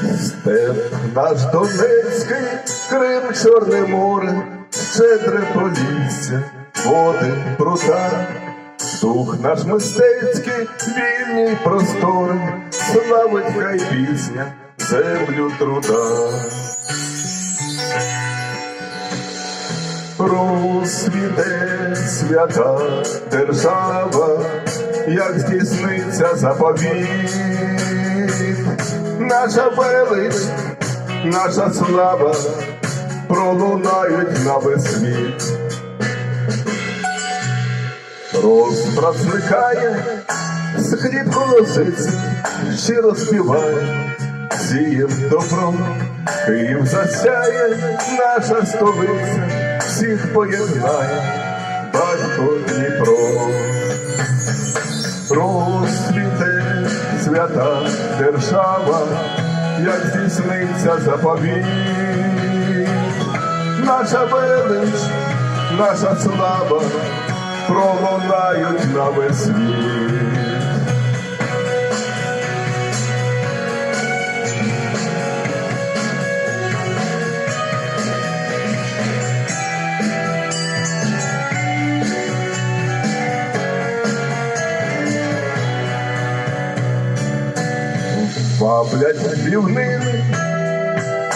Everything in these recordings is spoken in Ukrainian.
Степ наш Донецький, Крим, Чорне море, щедре полісся, води пруда, дух наш мистецький, вільні простори, славить хай пісня, землю труда. Розсвіте свята держава, як здійсниться заповіт, наша велич, наша слава пролунають на весь світ. Розбрат зникає, з хліб колоситься, щиро співає, сієм добро, Київ засяє, наша столиця, всіх поєднає, батько Дніпро. Розцвіте свята держава, як здійсниться заповіт. Наша велич, наша слава пролунають на весь світ. Баблять рівнини,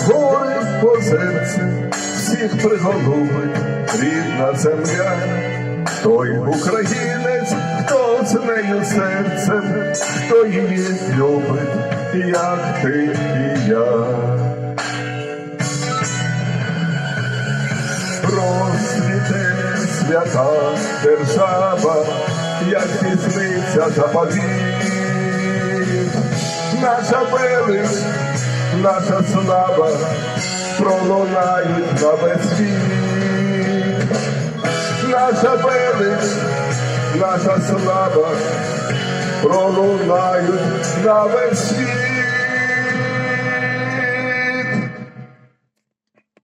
гори озерце, всіх приголубить рідна земля, той українець, хто з нею серцем, хто її любить, як ти і я. Розцвіте свята держава, як пізниця заповіт. Наша велич, наша слава пролунають на весь світ. Наша велич, наша слава пролунають на весь світ.